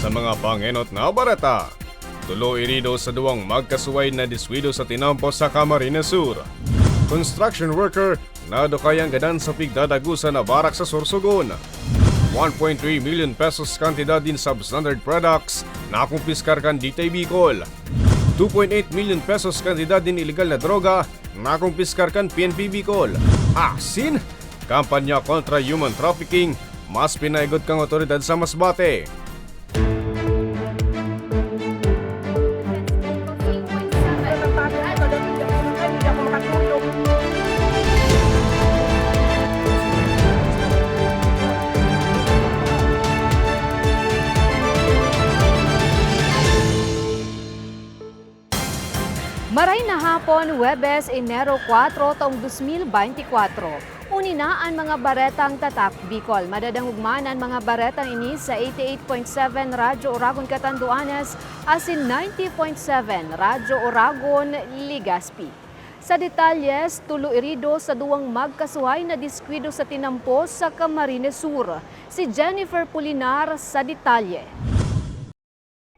Sa mga pangenot na barata, tulo irido sa duwang magkasuway na diswido sa tinampo sa Camarines Sur. Construction worker na dukayang gadan sa pigdadagusan na barak sa Sorsogon. 1.3 million pesos kantidad din substandard products na kumpiskar kan Ditay Bicol. 2.8 million pesos kantidad din illegal na droga na kumpiskar kan PNP Bicol. Asin, kampanya kontra human trafficking, mas pinaigot kang otoridad sa Masbate. Hapon, Webes, Enero 4, taong 2024. Uni na ang mga baretang tatak Bicol. Madadangugman ang mga baretang ini sa 88.7 Radyo Oragon Catanduanes asin 90.7 Radyo Oragon Ligaspi. Sa detalyes, tulo irido sa duwang magkasuhay na diskwido sa tinampo sa Camarines Sur. Si Jennifer Pulinar sa detalye.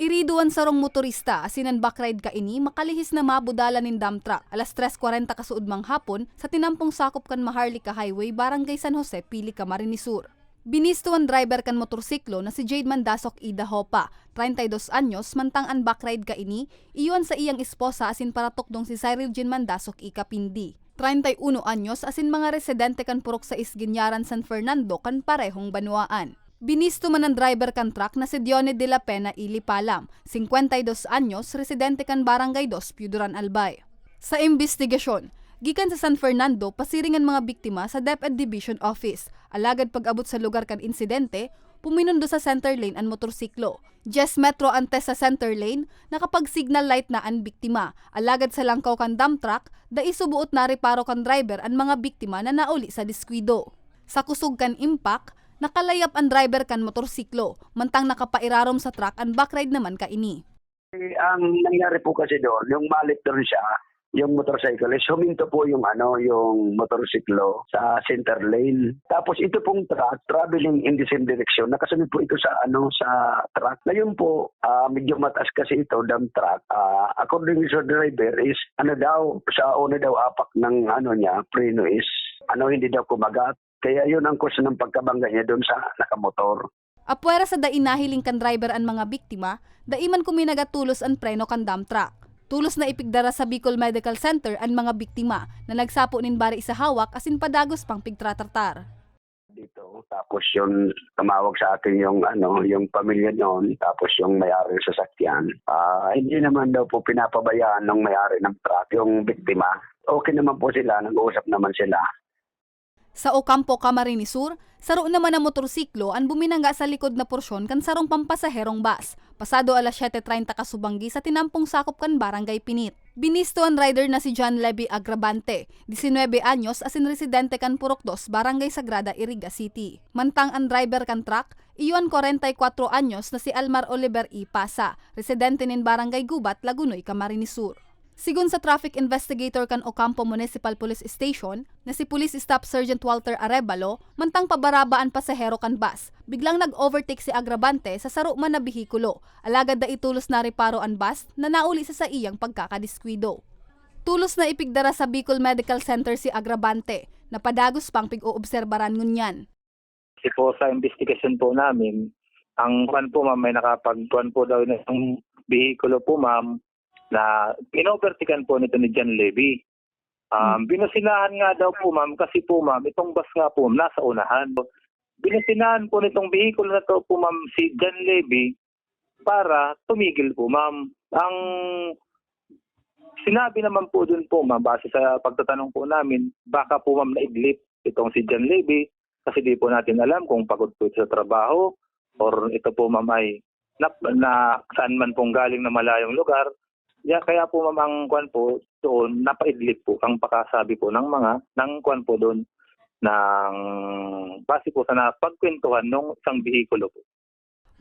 Iriduan sarong motorista asinan backride ka ini makalihis na mabudala nin dump truck alas 3.40 kasuod mang hapon sa tinampong sakop kan Maharlika Highway Barangay San Jose Pili Camarines Sur. Binistuan driver kan motorsiklo na si Jade Mandasok Ida Hopa, 32 anyos, mantang an backride ka ini, iyon sa iyang esposa asin para tukdong si Cyril Jean Mandasok Ikapindi. 31 anyos asin mga residente kan purok sa Isginyaran San Fernando kan parehong banwaan. Binisto man ang driver kan truck na si Dione de la Pena Ilipalam, 52 anyos, residente kan Barangay 2, Piuduran Albay. Sa investigasyon, gikan sa San Fernando, pasiringan mga biktima sa DepEd Division Office. Alagad pag-abot sa lugar kan insidente, puminundo sa center lane ang motorsiklo. Jess Metro antes sa center lane, nakapag-signal light na ang biktima. Alagad sa langkaw kan dump truck, da isubuot na reparo kan driver ang mga biktima na nauli sa diskwido. Sa kusog kan impact, nakalayap ang driver kan motorsiklo, mantang nakapairarom sa truck ang backride naman ka ini. Eh, ang nangyari po kasi doon, yung malit doon siya, yung motorcyclist, huminto po yung ano, yung motorsiklo sa center lane. Tapos ito pong truck, traveling in the same direction, nakasunod po ito sa ano, sa truck. Ngayon po, ah, medyo mataas kasi ito, dump truck. Ah, according sa driver is, ano daw, sa una daw apak ng ano niya, preno is, ano, hindi daw kumagat. Kaya yun ang cause ng pagkabangga niya doon sa nakamotor. Apwera sa dainahiling kan driver ang mga biktima, daiman kuminagatulos ang preno kan dump truck. Tulos na ipigdara sa Bicol Medical Center ang mga biktima na nagsapo nin bari sa hawak asin padagos pang pigtratartar. dito. Tapos yung tumawag sa akin yung ano, yung pamilya noon, tapos yung may-ari ng sasakyan. Ah, hindi naman daw po pinapabayaan ng may-ari ng truck yung biktima. Okay naman po sila, nag-uusap naman sila. Sa Ocampo, Camarines Sur, saro naman ang motorsiklo ang buminangga sa likod na porsyon kan sarong pampasaherong bus. Pasado alas 7.30 kasubanggi sa tinampong sakop kan Barangay Pinit. Binisto ang rider na si John Levy Agravante, 19 anyos asin residente kan Purok 2, Barangay Sagrada, Iriga City. Mantang ang driver kan truck, iyon 44 anyos na si Almar Oliver E. Pasa, residente nin Barangay Gubat, Lagunoy, Camarines Sur. Sigun sa traffic investigator kan Ocampo Municipal Police Station na si Police Staff Sergeant Walter Arevalo, mantang pabaraba ang pasahero kan bus. Biglang nag-overtake si Agravante sa saro man na bihikulo. Alagad da itulos na reparo ang bus na nauli sa sa iyang pagkakadiskwido. Tulos na ipigdara sa Bicol Medical Center si Agravante na padagos pang pig-oobserbaran ngunyan. Kasi po sa investigation po namin, ang kwan po ma'am may nakapagkuan po daw ng bihikulo po ma'am na inovertikan po nito ni John Levy. Um, Binusinahan nga daw po ma'am kasi po ma'am, itong bus nga po nasa unahan. Binusinahan po nitong bihikulo na to po ma'am si John Levy para tumigil po ma'am. Ang sinabi naman po dun po ma'am, base sa pagtatanong po namin, baka po ma'am naidlip itong si John Levy kasi di po natin alam kung pagod po ito sa trabaho or ito po ma'am ay na, na saan man pong galing na malayong lugar. Yeah, kaya po ma'am ang kwan po doon napaidlip po ang pakasabi po ng mga ng kwan po doon ng base po sa napagkwentuhan ng isang bihikulo po.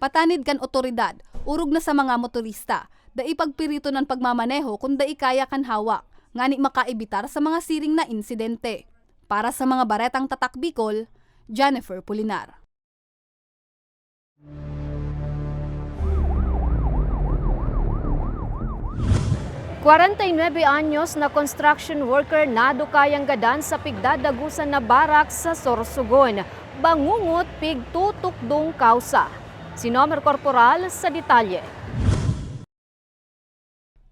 Patanid kan otoridad, urog na sa mga motorista, da ipagpirito ng pagmamaneho kung da ikaya kan hawak, ngani makaibitar sa mga siring na insidente. Para sa mga baretang tatak Bicol, Jennifer Pulinar. 49 anyos na construction worker na dukayang gadan sa pigdadagusan na barak sa Sorsogon. Bangungot pig tutok dong kausa. Sinomer Korporal sa detalye.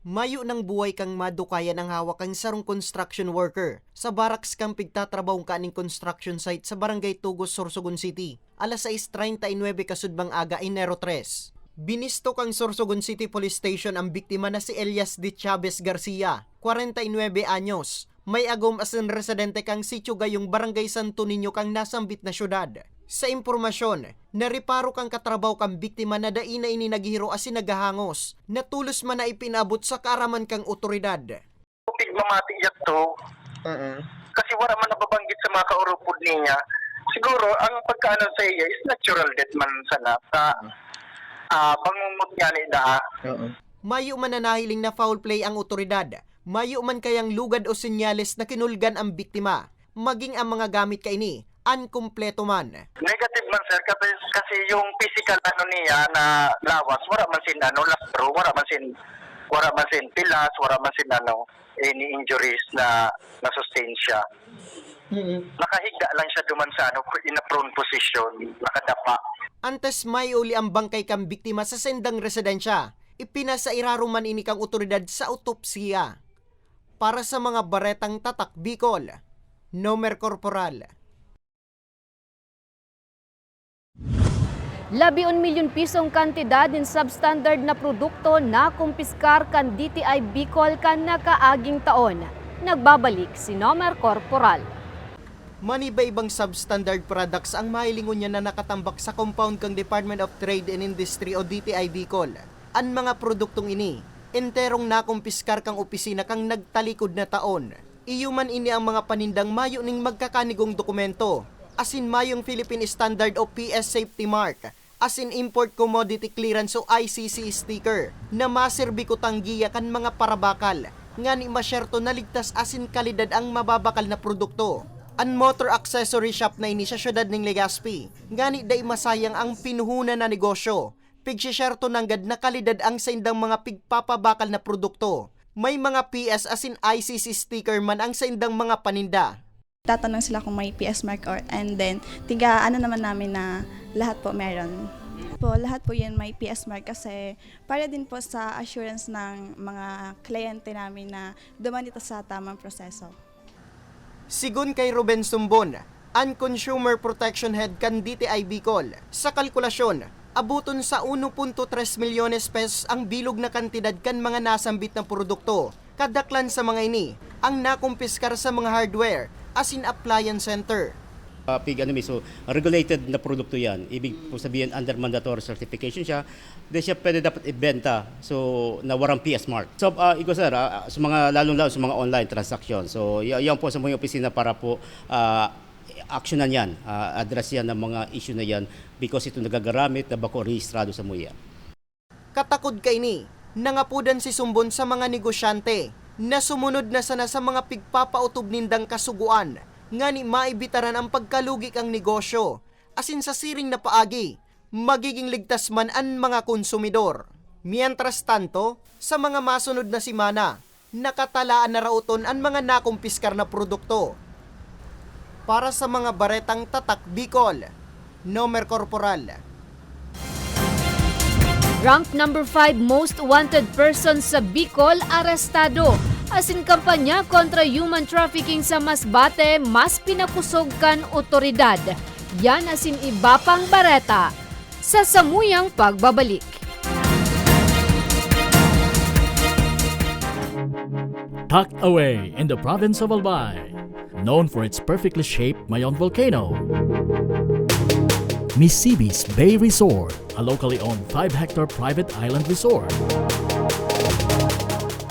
Mayo ng buhay kang madukayan ang hawak ang sarong construction worker sa barracks kang pigtatrabahong kaning construction site sa Barangay Tugos, Sorsogon City. Alas 6.39 kasudbang aga Enero 3. Binisto kang Sorsogon City Police Station ang biktima na si Elias de Chavez Garcia, 49 anyos. May agom asin residente kang sityo gayong Barangay Santo Niño kang nasambit na syudad. Sa impormasyon, nariparo kang katrabaho kang biktima na daina ini naghihiro asin nagahangos, na tulos man na ipinabot sa kaaraman kang otoridad. tubig mamati yan to. Kasi wala man nababanggit sa mga kaurupod niya. Siguro, ang pagkaano sa iya is natural death man sana. Sa ah bangungot niya ni da. Mayo man na nahiling na foul play ang otoridad. Mayo man kayang lugad o senyales na kinulgan ang biktima. Maging ang mga gamit kaini, unkumpleto man. Negative man sir kasi, kasi yung physical ano niya na lawas, wala man sin ano, lastro, wala man sin wala man sin pilas, wala man sin ano, any injuries na na-sustain siya. Nakahiga lang siya duman sa ano, in a prone position, nakadapa. Antes may uli ang bangkay kang biktima sa sendang residensya. Ipinasa iraruman ini kang otoridad sa autopsiya. Para sa mga baretang tatak Bicol, Nomer Corporal. Labi un milyon pisong kantidad in substandard na produkto na kumpiskar kan DTI Bicol kan nakaaging taon. Nagbabalik si Nomer Corporal. Maniba-ibang substandard products ang mahilingon niya na nakatambak sa compound kang Department of Trade and Industry o DTI Bicol. Ang mga produktong ini, enterong nakumpiskar kang opisina kang nagtalikod na taon. Iyuman ini ang mga panindang mayo ning magkakanigong dokumento. Asin mayong Philippine Standard o PS Safety Mark. Asin Import Commodity Clearance o ICC sticker na maserbi ko tanggiya kan mga parabakal nga ni masyerto na ligtas asin kalidad ang mababakal na produkto ang motor accessory shop na ini syudad ng Legazpi. Ngani day masayang ang pinuhunan na negosyo. Pigsisyerto ng gad na kalidad ang sa indang mga pigpapabakal na produkto. May mga PS as in ICC sticker man ang sa indang mga paninda. tatanong sila kung may PS mark or and then tiga ano naman namin na lahat po meron. Po, lahat po yan may PS mark kasi para din po sa assurance ng mga kliyente namin na duman ito sa tamang proseso. Sigun kay Ruben Sumbon, ang Consumer Protection Head kan DTI Bicol, sa kalkulasyon, abuton sa 1.3 milyones pesos ang bilog na kantidad kan mga nasambit na produkto. Kadaklan sa mga ini, ang nakumpiskar sa mga hardware, as in appliance center. Uh, pig ano so regulated na produkto yan. Ibig po sabihin under mandatory certification siya di siya pwede dapat ibenta so na warang PS mark. So uh, iko sir ah, sa mga lalong lalo sa mga online transaction. So y- yan po sa mga opisina para po uh, actionan yan uh, address yan ng mga issue na yan because ito nagagaramit na bako rehistrado sa MUIA Katakod kay ni, nangapudan si Sumbon sa mga negosyante na sumunod na sana sa mga pigpapautob nindang kasuguan nga ni maibitaran ang pagkalugik ang negosyo asin sa siring na paagi magiging ligtas man ang mga konsumidor. Mientras tanto, sa mga masunod na simana, nakatalaan na rauton ang mga nakumpiskar na produkto. Para sa mga baretang tatak Bicol, Nomer Corporal. Rank number 5 most wanted person sa Bicol arestado. Asin kampanya kontra human trafficking sa Masbate, mas pinakusog kan otoridad. Yan asin iba pang bareta. Sa samuyang pagbabalik. tucked away in the province of Albay, known for its perfectly shaped Mayon volcano. Misibis Bay Resort, a locally owned 5-hectare private island resort.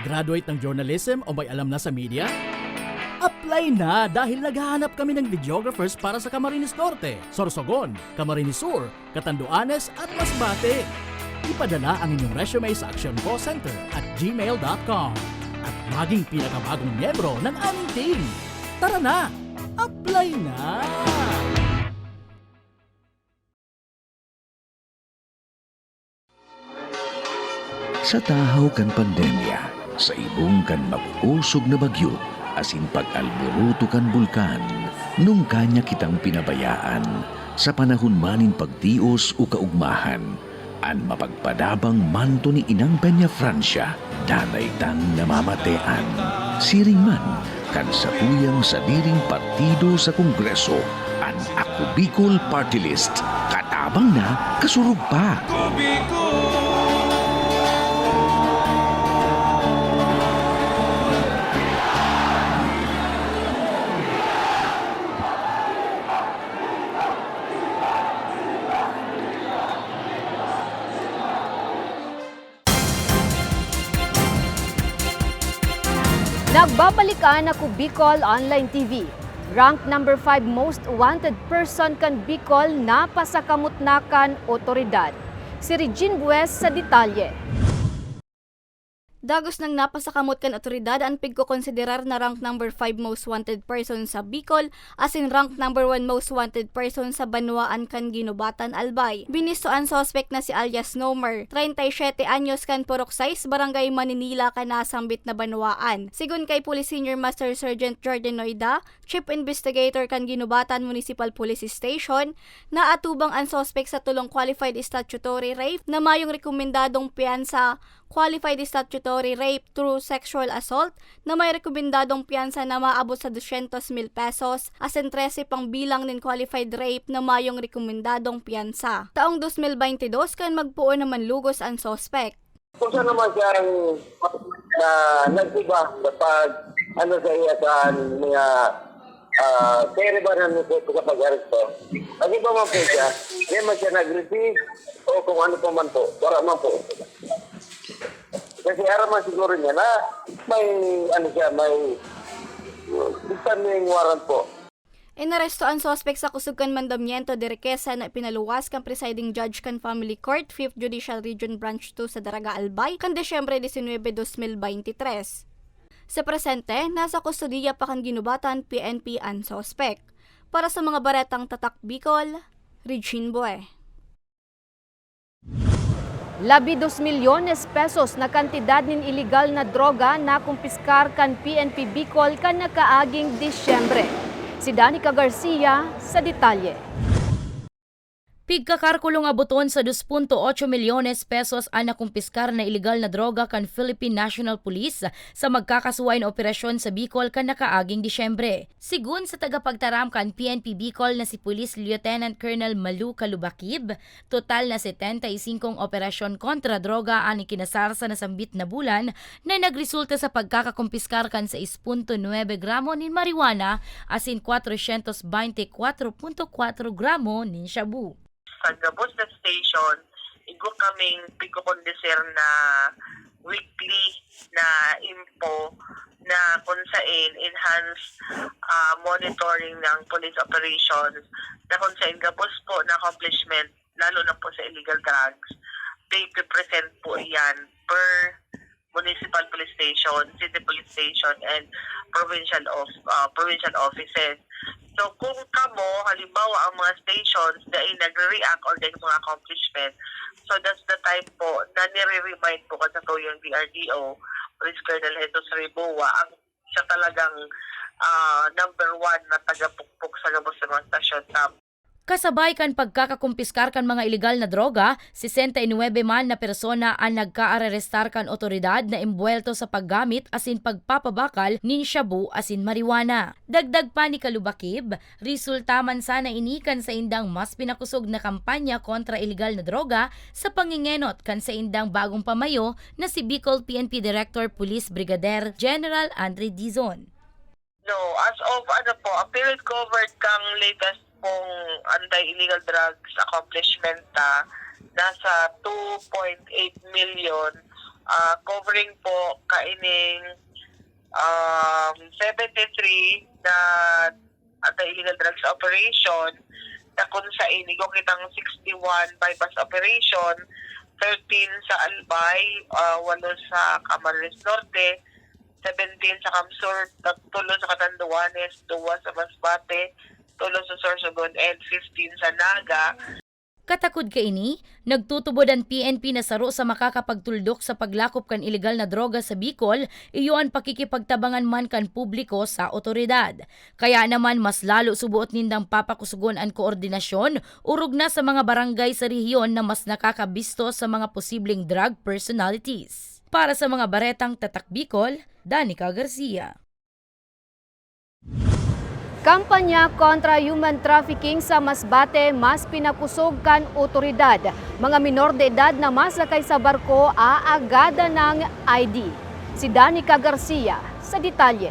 Graduate ng journalism o may alam na sa media? Apply na dahil naghahanap kami ng videographers para sa Camarines Norte, Sorsogon, Camarines Sur, Catanduanes at Masbate. Ipadala ang inyong resume sa Action Call Center at gmail.com at maging pinakabagong miyembro ng aming team. Tara na! Apply na! Sa tahaw kan pandemya, sa ibong kan mapuusog na bagyo, asin pag-alburuto kan bulkan, nung kanya kitang pinabayaan, sa panahon manin pagtios o kaugmahan, an mapagpadabang manto ni Inang Peña Francia, danay tang namamatean. Siring man, kan sa tuyang sa diring partido sa Kongreso, an Ako Bicol Party List, katabang na kasurug pa. Nagbabalikan ako Bicol Online TV. Rank number 5 most wanted person kan Bicol na pasakamutnakan otoridad. Si Regine Bues sa detalye. Dagos ng napasakamot kan otoridad ang pigko-konsiderar na rank number 5 most wanted person sa Bicol as in rank number 1 most wanted person sa Banwaan kan Ginubatan Albay. Binisto ang suspect na si alias Nomer, 37 anyos kan Purok 6, Barangay Maninila kan nasambit na Banwaan. Sigun kay Police Senior Master Sergeant Jordan Noida, Chief Investigator kan Ginubatan Municipal Police Station, na atubang ang suspect sa tulong qualified statutory rape na mayong rekomendadong piyansa qualified statutory rape through sexual assault na may rekomendadong piyansa na maabot sa 200 mil pesos as in 13 pang bilang ng qualified rape na mayong rekomendadong piyansa. Taong 2022 kan magpuo naman lugos ang suspect. Kung saan naman siya na nag-iba sa pag ano sa iya sa mga uh, kaya ba na nito sa pag-aresto. Nag-iba man po siya, hindi man siya nag-receive o kung ano pa man po, wala man po. Kasi araman siguro niya na may ano siya, may standing warrant po. Inaresto ang suspect sa kusugan mandamiento de Requesa na pinaluwas kan presiding judge kan Family Court 5th Judicial Region Branch 2 sa Daraga Albay kan Desyembre 19, 2023. Sa presente, nasa kustodiya pa kan ginubatan PNP ang suspect. Para sa mga baretang tatak Bicol, Regine Boe. Labi 2 milyones pesos na kantidad nin iligal na droga na kumpiskar kan PNP Bicol kan nakaaging Disyembre. Si Danica Garcia sa detalye. Pigkakarkulong abuton sa 2.8 milyones pesos ang nakumpiskar na iligal na droga kan Philippine National Police sa magkakasuway na operasyon sa Bicol kan nakaaging Disyembre. Sigun sa tagapagtaram kan PNP Bicol na si Police Lieutenant Colonel Malu Kalubakib, total na 75 operasyon kontra droga ang ikinasar sa nasambit na bulan na nagresulta sa pagkakakumpiskar kan sa 6.9 gramo nin marijuana asin 424.4 gramo nin shabu sa Gabos na station, igo kaming pigkukondisir na weekly na info na kung saan enhanced uh, monitoring ng police operations na kung gabos po na accomplishment lalo na po sa illegal drugs. They present po yan per municipal police station, city police station, and provincial of uh, provincial offices. So kung kamo, halimbawa ang mga stations na ay nagre-react or dahil mga accomplishment, so that's the time po na nire-remind po kasi po yung DRDO, Police Colonel Jesus Riboa, ang siya talagang uh, number one na tagapukpok sa gabos ng mga stasyon sa Kasabay kan pagkakakumpiskar kan mga ilegal na droga, 69 man na persona ang nagkaarerestar kan otoridad na imbuelto sa paggamit asin pagpapabakal nin shabu asin marijuana. Dagdag pa ni Kalubakib, resulta man sana inikan sa indang mas pinakusog na kampanya kontra ilegal na droga sa pangingenot kan sa indang bagong pamayo na si Bicol PNP Director Police Brigadier General Andre Dizon. No, as of ano po, a period covered kang latest pong anti-illegal drugs accomplishment na nasa 2.8 million. Ah, covering po kaining um, 73 na anti-illegal drugs operation. Na kung sa inigo kitang 61 bypass operation 13 sa Albay, uh, 8 sa Camarines Norte, 17 sa Kamsur, tulo sa Catanduanes, 2 sa Masbate, tulo sa Sorsogon, and 15 sa Naga. Katakod ka ini, nagtutubod ang PNP na saro sa makakapagtuldok sa paglakop kan ilegal na droga sa Bicol, iyo ang pakikipagtabangan man kan publiko sa otoridad. Kaya naman mas lalo subuot nindang papakusugon ang koordinasyon, urog na sa mga barangay sa rehiyon na mas nakakabisto sa mga posibleng drug personalities. Para sa mga baretang tatak Bicol, Danica Garcia. Kampanya kontra human trafficking sa Masbate mas pinakusog kan otoridad. Mga minor de edad na masakay sa barko aagada ng ID. Si Danica Garcia sa detalye.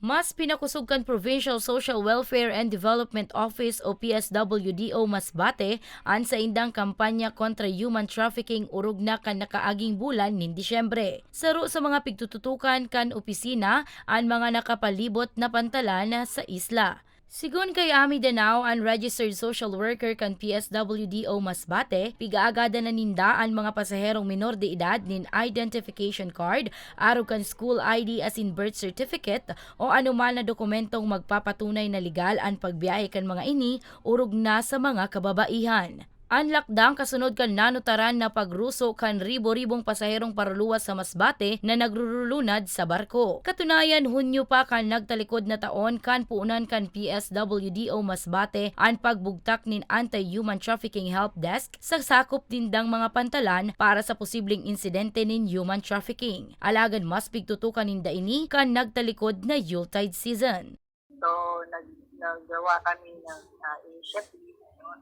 Mas pinakusog kan Provincial Social Welfare and Development Office o PSWDO Masbate an sa indang kampanya kontra human trafficking urog na kan nakaaging bulan nin Disyembre. Saro sa mga pigtututukan kan opisina ang mga nakapalibot na pantalan sa isla. Sigun kay Ami Danao, ang registered social worker kan PSWDO Masbate, pigaagada na ninda ang mga pasaherong minor de edad nin identification card, araw kan school ID as in birth certificate o anuman na dokumentong magpapatunay na legal ang pagbiyahe kan mga ini urog na sa mga kababaihan. Ang lakdang kasunod kan nanutaran na pagruso kan ribo-ribong pasaherong paruluwas sa Masbate na nagrurulunad sa barko. Katunayan, Hunyo pa kan nagtalikod na taon kan puunan kan PSWDO Masbate ang pagbugtak nin Anti-Human Trafficking Help Desk sa sakop dindang mga pantalan para sa posibleng insidente nin human trafficking. Alagan mas pigtutukan ninda ini kan nagtalikod na Yuletide season. So, nag, naggawa kami ng uh, initiative no,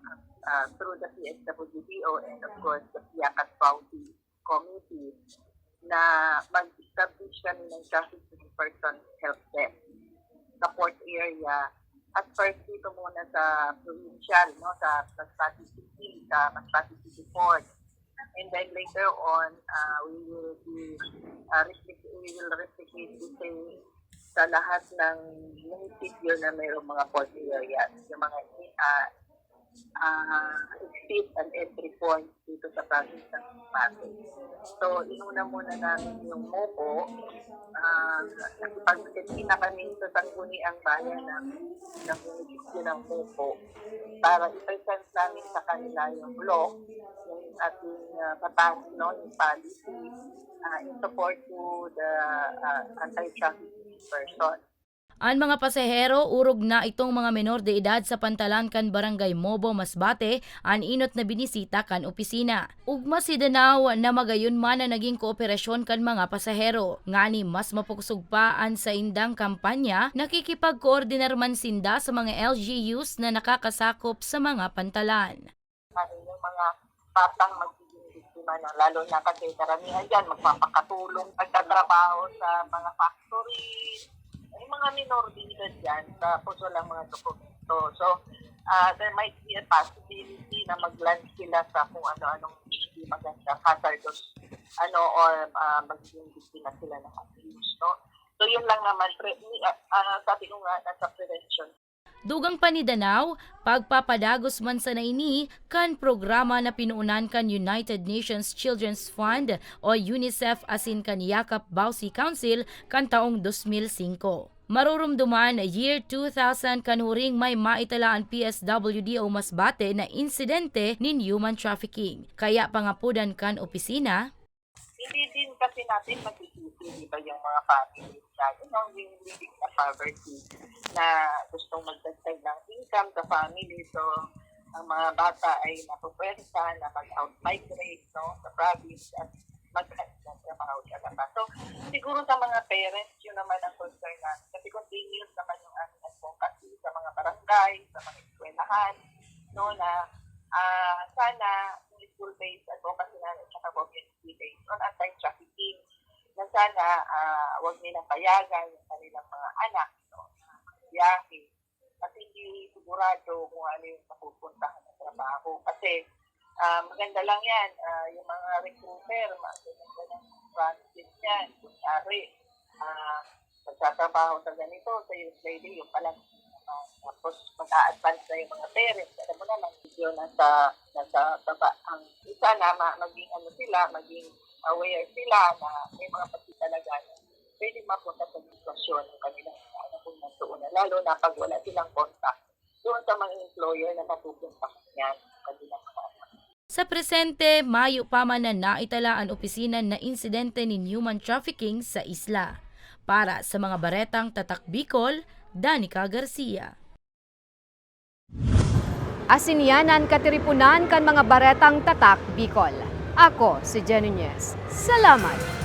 uh, through the PSWDO and of course the Piakat County Committee na mag-establish kami ng trafficking person help desk sa port area at first dito muna sa provincial, no, sa Masbate City, sa Masbate City Port. And then later on, uh, we will be uh, we will replicate the same sa lahat ng munisipyo na mayroong mga port areas, yung mga uh, uh, exit and entry points dito sa province ng Masbate. So, inuna muna namin yung MOPO. Uh, Nakipag-session na kami sa Sangguniang Bayan ng, ng munisipyo ng MOPO para i-present namin sa kanila yung law, yung ating uh, batas, no, yung policy, uh, in support to the uh, anti-trafficking person. Ang mga pasahero urog na itong mga menor de edad sa pantalan kan Barangay Mobo Masbate an inot na binisita kan opisina. Ugma si Danao na magayon man na naging kooperasyon kan mga pasahero. Ngani mas mapukusog pa an sa indang kampanya nakikipag-koordinar man sinda sa mga LGUs na nakakasakop sa mga pantalan. Yung mga batang magiging biktima na lalo na kasi karamihan dyan magpapakatulong pagtatrabaho sa mga factory yung mga minor edad dyan tapos walang mga dokumento. So uh, there might be a possibility na mag-land sila sa kung ano-anong hindi maganda hazardous ano or uh, magiging biktima sila ng abuse no? So yun lang naman. Pre- uh, sabi ko nga nasa prevention Dugang pa ni Danao, pagpapadagos man sa naini kan programa na pinuunan kan United Nations Children's Fund o UNICEF asin kan Yakap Bausi Council kan taong 2005. Marurumduman year 2000 kan huring may maitala ang PSWD o Masbate na insidente nin human trafficking. Kaya pangapudan kan opisina, hindi din kasi natin magtitisi, di ba, yung mga families na, you know, yung living na poverty na gustong magdagdag ng income sa family. So, ang mga bata ay napupwersa na mag-out migrate no, sa province at mag-hands ng trabaho sa labas. So, siguro sa mga parents, yun naman ang concern natin. Kasi continuous naman yung aming advocacy sa mga barangay, sa mga eskwelahan, no, na ah sana school-based advocacy namin at community-based on anti-trafficking na sana ah wag nilang payagan yung kanilang mga anak no, biyahe at hindi sigurado kung ano yung mapupuntahan ng trabaho. Kasi ah, maganda lang yan, ah, yung mga recruiter, maganda ng practice yan. Kunyari, ah, magtatrabaho sa ganito, sa youth lady, yung palang tapos mag-a-advance na yung mga parents. Alam mo naman, yun nasa, nasa baba. Ang isa na ma- maging ano sila, maging aware sila na may mga pati talaga na pwede mapunta sa sitwasyon ng kanilang anak kung nandoon na. Lalo na pag wala silang contact doon sa mga employer na mapupunta niyan kanilang mga anak. Sa presente, mayo pa man na naitala ang opisina na insidente ni human trafficking sa isla. Para sa mga baretang Tatak Bicol, Danica Garcia. Asinyanan katiripunan kan mga baretang tatak Bicol. Ako si Jenny. Salamat!